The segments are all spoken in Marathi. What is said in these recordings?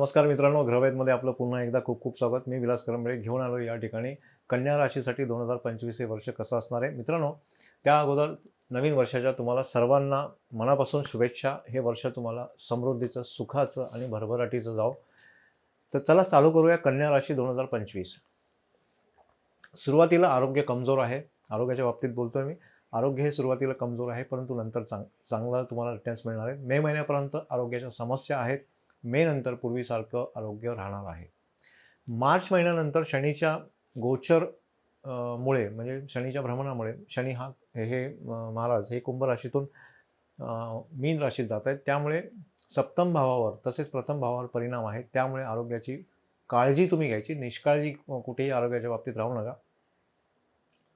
नमस्कार मित्रांनो ग्रहवेदमध्ये आपलं पुन्हा एकदा खूप खूप स्वागत. मी विलास करंबळे घेऊन आलो या ठिकाणी. कन्या राशीसाठी दोन हजार पंचवीस हे वर्ष कसं असणार आहे? मित्रांनो त्या अगोदर नवीन वर्षाच्या तुम्हाला सर्वांना मनापासून शुभेच्छा. हे वर्ष तुम्हाला समृद्धीचं सुखाचं आणि भरभराटीचं जावं. तर चला चालू करूया कन्या राशी दोन हजार पंचवीस. सुरुवातीला आरोग्य कमजोर आहे. आरोग्याच्या बाबतीत बोलतोय मी. आरोग्य हे सुरुवातीला कमजोर आहे परंतु नंतर चांग चांगला तुम्हाला रिटर्न्स मिळणार आहे. मे महिन्यापर्यंत आरोग्याच्या समस्या आहेत. मे नंतर पूर्वीसारखं आरोग्य राहणार आहे. मार्च महिन्यानंतर शनीच्या गोचर मुळे म्हणजे शनीच्या भ्रमणामुळे शनी हा हे महाराज हे कुंभ राशीतून मीन राशीत जात आहेत. त्यामुळे सप्तम भावावर तसेच प्रथम भावावर परिणाम आहे त्यामुळे आरोग्याची काळजी तुम्ही घ्यायची. निष्काळजी कुठेही आरोग्याच्या बाबतीत राहू नका.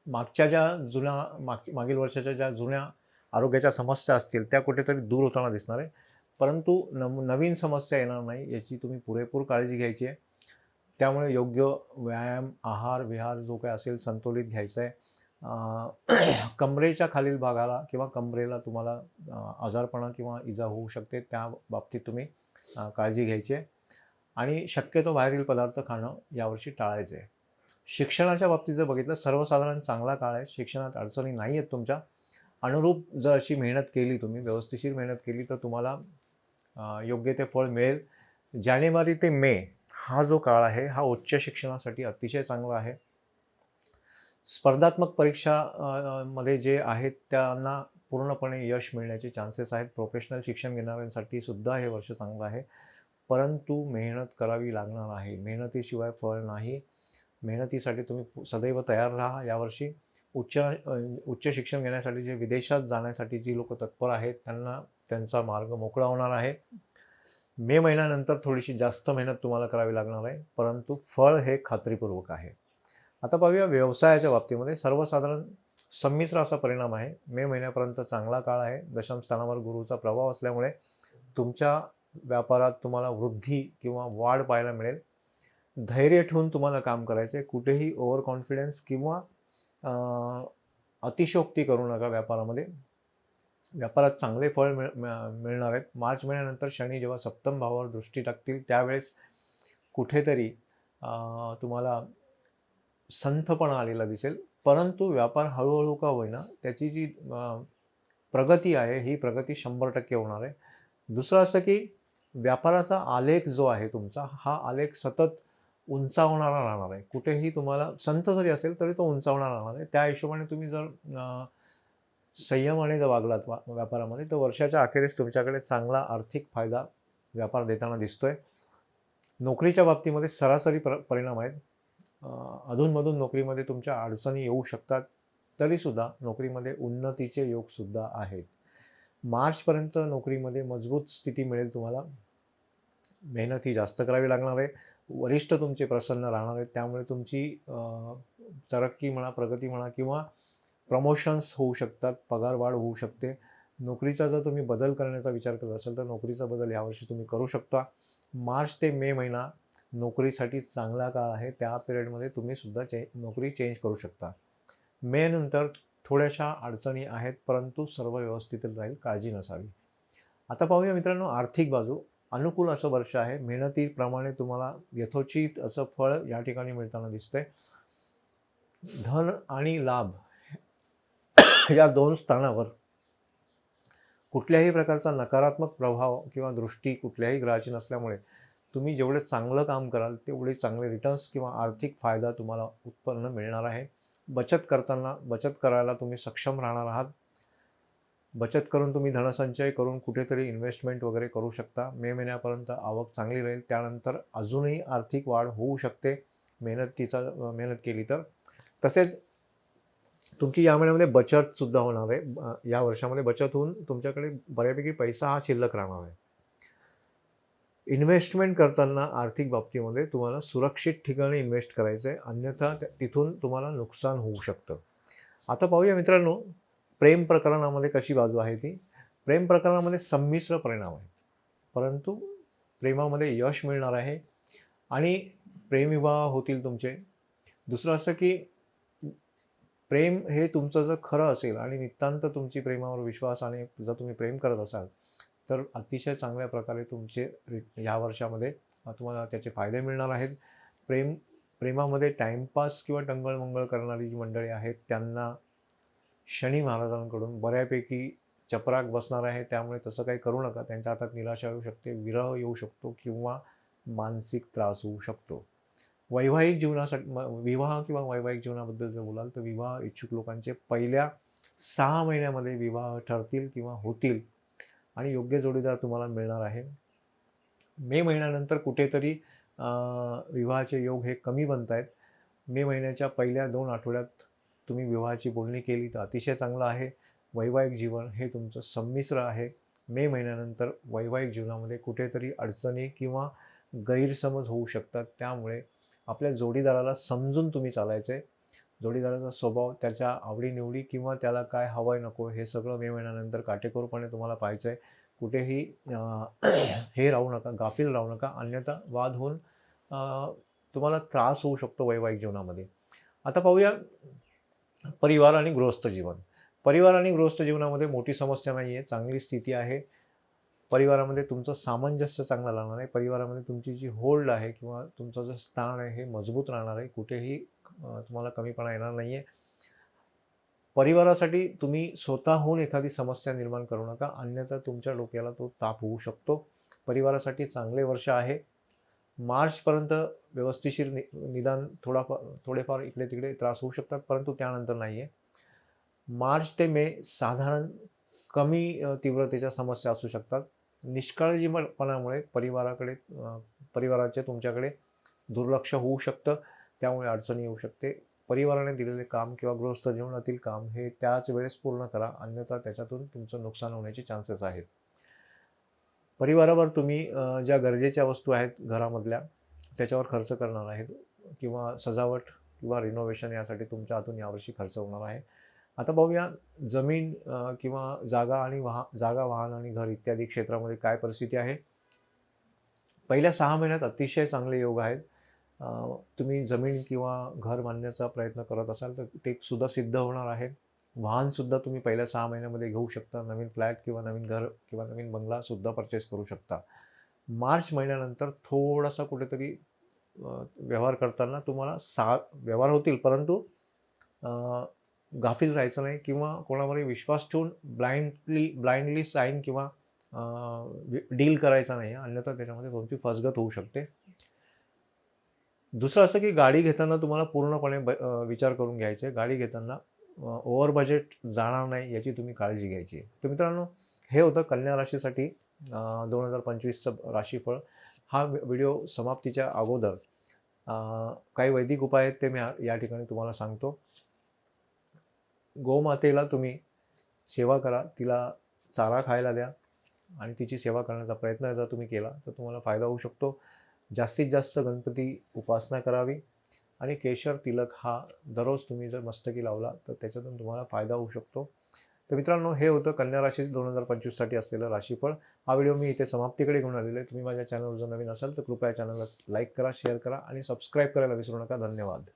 मागच्या ज्या जुन्या माग मागील वर्षाच्या ज्या जुन्या आरोग्याच्या समस्या असतील त्या कुठेतरी दूर होताना दिसणार आहे. परंतु नव नवीन समस्या येणार नाही याची तुम्ही पुरेपूर काळजी घ्यायची आहे. त्यामुळे योग्य व्यायाम आहार विहार जो काही असेल संतुलित घ्यायचा आहे. कमरेच्या खालील भागाला किंवा कमरेला तुम्हाला आजारपणा किंवा इजा होऊ शकते त्या बाबतीत तुम्ही काळजी घ्यायची आहे. आणि शक्यतो बाहेरील पदार्थ खाणं यावर्षी टाळायचं आहे. शिक्षणाच्या बाबतीत जर बघितलं सर्वसाधारण चांगला काळ आहे. शिक्षणात अडचणी नाही आहेत तुमच्या. अनुरूप जर अशी मेहनत केली तुम्ही व्यवस्थिशीर मेहनत केली तर तुम्हाला योग्य ते फळ मिळेल. जानेवारी ते मे हा जो काळ आहे हा उच्च शिक्षणासाठी अतिशय चांगला आहे. स्पर्धात्मक परीक्षा मध्ये जे आहेत त्यांना पूर्णपणे यश मिळण्याचे चान्सेस आहेत. प्रोफेशनल शिक्षण घेणाऱ्यांसाठी सुद्धा हे वर्ष चांगलं आहे. परंतु मेहनत करावी लागणार आहे. मेहनतीशिवाय फळ नाही. मेहनतीसाठी तुम्ही सदैव तयार राहा यावर्षी. उच्च उच्च शिक्षण घेण्यासाठी जे विदेशात जाण्यासाठी जी लोक तत्पर आहेत त्यांना त्यांचा मार्ग मोकळा होणार आहे. मे महिन्यानंतर थोडीशी जास्त मेहनत तुम्हाला करावी लागणार आहे परंतु फळ हे खात्रीपूर्वक आहे. आता पाहूया व्यवसायाच्या बाबतीमध्ये सर्वसाधारण संमिश्र असा परिणाम आहे. मे महिन्यापर्यंत चांगला काळ आहे. दशम स्थानावर गुरुचा प्रभाव असल्यामुळे तुमच्या व्यापारात तुम्हाला वृद्धी किंवा वाढ पाहायला मिळेल. धैर्य ठेवून तुम्हाला काम करायचं आहे कुठेही ओव्हर कॉन्फिडन्स किंवा अतिशोक्ती अतिशयोक्ती करू नका व्यापारामध्ये. व्यापारात चांगले फळ मिळ मिळणार आहेत. मार्च महिन्यानंतर शनी जेव्हा सप्तम भावावर दृष्टी टाकतील त्यावेळेस कुठेतरी तुम्हाला संथपणा आलेला दिसेल. परंतु व्यापार हळूहळू का होईना त्याची जी प्रगती आहे ही प्रगती शंभर टक्के होणार आहे. दुसरं असं की व्यापाराचा आलेख जो आहे तुमचा हा आलेख सतत उंचावणारा राहणार आहे. कुठेही तुम्हाला संत जरी असेल तरी तो उंचावणारा राहणार आहे. त्या हिशोबाने तुम्ही जर संयमाने जर वागलात वा व्यापारामध्ये तर वर्षाच्या अखेरीस तुमच्याकडे चांगला आर्थिक फायदा व्यापार देताना दिसतोय. नोकरीच्या बाबतीमध्ये सरासरी पर परिणाम आहेत. अधूनमधून नोकरीमध्ये तुमच्या अडचणी येऊ शकतात. तरीसुद्धा नोकरीमध्ये उन्नतीचे योगसुद्धा आहेत. मार्चपर्यंत नोकरीमध्ये मजबूत स्थिती मिळेल तुम्हाला. मेहनत ही जास्त करावी लागणार आहे. वरिष्ठ तुमचे प्रसन्न राहणार आहेत. त्यामुळे तुमची तरक्की म्हणा प्रगती म्हणा किंवा प्रमोशन्स होऊ शकतात पगार वाढ होऊ शकते. नोकरीचा जर तुम्ही बदल करण्याचा विचार करत असाल तर नोकरीचा बदल यावर्षी तुम्ही करू शकता. मार्च ते मे महिना नोकरीसाठी चांगला काळ आहे. त्या पिरियडमध्ये तुम्ही सुद्धा चे नोकरी चेंज करू शकता. मे नंतर थोड्याशा अडचणी आहेत परंतु सर्व व्यवस्थित राहील काळजी नसावी. आता पाहूया मित्रांनो आर्थिक बाजू. अनुकूल असं वर्ष आहे. मेहनतीप्रमाणे तुम्हाला यथोचित असं फळ या ठिकाणी मिळताना दिसतंय. धन आणि लाभ या दोन स्थानावर कुठल्याही प्रकारचा नकारात्मक प्रभाव किंवा दृष्टी कुठल्याही ग्रहाची नसल्यामुळे तुम्ही जेवढे चांगलं काम कराल तेवढे चांगले रिटर्न्स किंवा आर्थिक फायदा तुम्हाला उत्पन्न मिळणार आहे. बचत करताना बचत करायला तुम्ही सक्षम राहणार आहात. बचत करून तुम्ही धनसंचय करून कुठेतरी इन्व्हेस्टमेंट वगैरे करू शकता. मे महिन्यापर्यंत आवक चांगली राहील. त्यानंतर अजूनही आर्थिक वाढ होऊ शकते. मेहनतीचा मेहनत केली तर. तसेच तुमची या महिन्यामध्ये बचतसुद्धा होणार आहे. या वर्षामध्ये बचत होऊन तुमच्याकडे बऱ्यापैकी पैसा हा शिल्लक राहणार आहे. इन्व्हेस्टमेंट करताना आर्थिक बाबतीमध्ये तुम्हाला सुरक्षित ठिकाणी इन्व्हेस्ट करायचं आहे अन्यथा तिथून तुम्हाला नुकसान होऊ शकतं. आता पाहूया मित्रांनो प्रेम प्रकरणामध्ये कशी बाजू आहे ती? प्रेम प्रकरणामध्ये संमिश्र परिणाम आहे परंतु प्रेमामध्ये यश मिळणार आहे. आणि प्रेमविवाह होतील तुमचे. दुसरं असं की प्रेम हे तुमचं जर खरं असेल आणि नितांत तुमची प्रेमावर विश्वास आणि जर तुम्ही प्रेम करत असाल तर अतिशय चांगल्या प्रकारे तुमचे ह्या वर्षामध्ये तुम्हाला त्याचे फायदे मिळणार आहेत. प्रेम प्रेमामध्ये टाईमपास किंवा टंगळमंगळ करणारी जी मंडळी आहेत त्यांना शनी महाराजांकडून बऱ्यापैकी चपराक बसणार आहे त्यामुळे तसं काही करू नका. त्यांच्या हातात निराशा येऊ शकते विरह येऊ शकतो किंवा मानसिक त्रास होऊ शकतो. वैवाहिक जीवनासाठी म- विवाह किंवा वैवाहिक जीवनाबद्दल जर बोलाल तर विवाह इच्छुक लोकांचे पहिल्या सहा महिन्यामध्ये विवाह ठरतील किंवा होतील आणि योग्य जोडीदार तुम्हाला मिळणार आहे. मे महिन्यानंतर कुठेतरी विवाहाचे योग हे कमी बनत आहेत मे महिन्याच्या पहिल्या दोन आठवड्यात तुम्ही विवाहाची बोलणी केली तर अतिशय चांगलं आहे. वैवाहिक जीवन हे तुमचं संमिश्र आहे. मे महिन्यानंतर वैवाहिक जीवनामध्ये कुठेतरी अडचणी किंवा गैरसमज होऊ शकतात. त्यामुळे आपल्या जोडीदाराला समजून तुम्ही चालायचे जोडीदाराचा स्वभाव त्याच्या आवडीनिवडी किंवा त्याला काय हवं आहे नको हे सगळं मे महिन्यानंतर काटेकोरपणे तुम्हाला पाहायचं आहे कुठेही हे राहू नका गाफील राहू नका. अन्यथा वाद होऊन तुम्हाला त्रास होऊ शकतो वैवाहिक जीवनामध्ये. आता पाहूया परिवार आणि गृहस्थ जीवन. परिवार आणि गृहस्थ जीवनामध्ये मोठी समस्या नाही आहे चांगली स्थिती आहे. परिवारामध्ये तुमचं सामंजस्य चांगलं राहणार आहे. परिवारामध्ये तुमची जी होल्ड आहे किंवा तुमचं जे स्थान आहे हे मजबूत राहणार आहे. कुठेही तुम्हाला कमीपणा येणार नाही आहे परिवारासाठी तुम्ही स्वतःहून एखादी समस्या निर्माण करू नका. अन्यथा तुमच्या डोक्याला तो ताप होऊ शकतो. परिवारासाठी चांगले वर्ष आहे. मार्चपर्यंत व्यवस्थिशीर नि निदान थोडाफार थोडेफार इकडे तिकडे त्रास होऊ शकतात परंतु त्यानंतर नाही आहे मार्च ते मे साधारण कमी तीव्रतेच्या समस्या असू शकतात. निष्काळजीपणामुळे परिवाराकडे परिवाराचे तुमच्याकडे दुर्लक्ष होऊ शकतं त्यामुळे अडचणी येऊ शकते. परिवाराने दिलेले काम किंवा गृहस्थ जीवनातील काम हे त्याच वेळेस पूर्ण करा अन्यथा त्याच्यातून तुमचं नुकसान होण्याचे चान्सेस आहेत. परिवारावर तुम्ही ज्या गरजेच्या वस्तू आहेत घरामधल्या त्याच्यावर खर्च करणार आहेत किंवा सजावट किंवा रिनोव्हेशन यासाठी तुमच्या हातून यावर्षी खर्च होणार आहे. आता पाहूया जमीन किंवा जागा आणि वाह जागा वाहन आणि घर इत्यादी क्षेत्रामध्ये काय परिस्थिती आहे. पहिल्या सहा महिन्यात अतिशय चांगले योग आहेत. तुम्ही जमीन किंवा घर बांधण्याचा प्रयत्न करत असाल तर ते सुद्धा सिद्ध होणार आहे. वाहनसुद्धा तुम्ही पहिल्या सहा महिन्यामध्ये घेऊ शकता नवीन फ्लॅट किंवा नवीन घर किंवा नवीन बंगलासुद्धा परचेस करू शकता. मार्च महिन्यानंतर थोडासा कुठेतरी व्यवहार करताना तुम्हाला सा व्यवहार होतील परंतु गाफील राहायचं नाही किंवा कोणावरही विश्वास ठेवून ब्लाइंडली ब्लाइंडली साईन किंवा डील करायचा नाही. अन्यथा त्याच्यामध्ये तुमची फसगत होऊ शकते. दुसरं असं की गाडी घेताना तुम्हाला पूर्णपणे ब विचार करून घ्यायचा. आहे गाडी घेताना ओव्हर बजेट जाणार नाही याची तुम्ही काळजी घ्यायची तर मित्रांनो हे होतं कन्या राशीसाठी दोन हजार पंचवीसचं राशीफळ. हा व्हिडिओ समाप्तीच्या अगोदर काही वैदिक उपाय आहेत ते मी या ठिकाणी तुम्हाला सांगतो. गोमातेला तुम्ही सेवा करा तिला चारा खायला द्या आणि तिची सेवा करण्याचा प्रयत्न जर तुम्ही केला तर तुम्हाला फायदा होऊ शकतो. जास्तीत जास्त गणपती उपासना करावी. आणि केशर तिलक हा दररोज तुम्ही जर मस्तकी लावला तर त्याच्यातून तुम्हाला फायदा होऊ शकतो. तर मित्रांनो हे होतं कन्या राशी दोन हजार पंचवीससाठी असलेलं राशीफळ. हा व्हिडिओ मी इथे समाप्तीकडे घेऊन आलेलो आहे. तुम्ही माझ्या चॅनलवर जर नवीन असाल तर कृपया चॅनलला लाईक करा शेअर करा आणि सबस्क्राईब करायला विसरू नका. धन्यवाद.